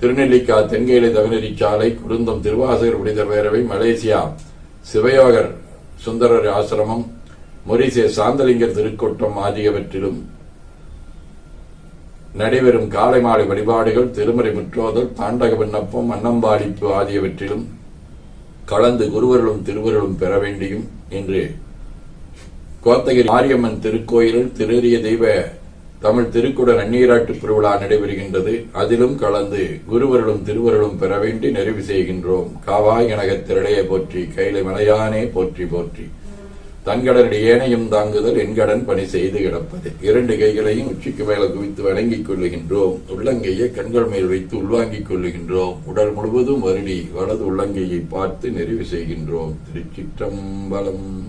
திருநெல்லிக்கா தென்கேலை தவநெறிச்சாலை குருந்தம் திருவாசகர் புனிதர் பேரவை மலேசியா சிவயோகர் சுந்தரர் ஆசிரமம் மொரிசே சாந்தலிங்கர் திருக்கோட்டம் ஆகியவற்றிலும் நடைபெறும் காலை மாலை வழிபாடுகள் திருமறை முற்றோதல் தாண்டக விண்ணப்பம் அன்னம்பாளிப்பு ஆகியவற்றிலும் கலந்து குருவர்களும் திருவருளும் பெற வேண்டியும் இன்று கோத்தகிரி மாரியம்மன் திருக்கோயிலில் திருறிய தெய்வ தமிழ் திருக்குட நன்னீராட்டு திருவிழா நடைபெறுகின்றது. அதிலும் கலந்து குருவருளும் திருவருளும் பெற வேண்டி நிறைவு செய்கின்றோம். காவாய் கனகத் திரளைய போற்றி கைலை மலையானே போற்றி போற்றி. தன்கடனடி ஏனையும் தாங்குதல் என்கடன் பணி செய்து கிடப்பது. இரண்டு கைகளையும் உச்சிக்கு மேல குவித்து வணங்கிக் கொள்ளுகின்றோம். உள்ளங்கையை கண்கள் மேல் வைத்து உள்வாங்கிக் கொள்ளுகின்றோம். உடல் முழுவதும் வருடி வலது உள்ளங்கையை பார்த்து நிறைவு செய்கின்றோம். திருச்சிற்றம்பலம்.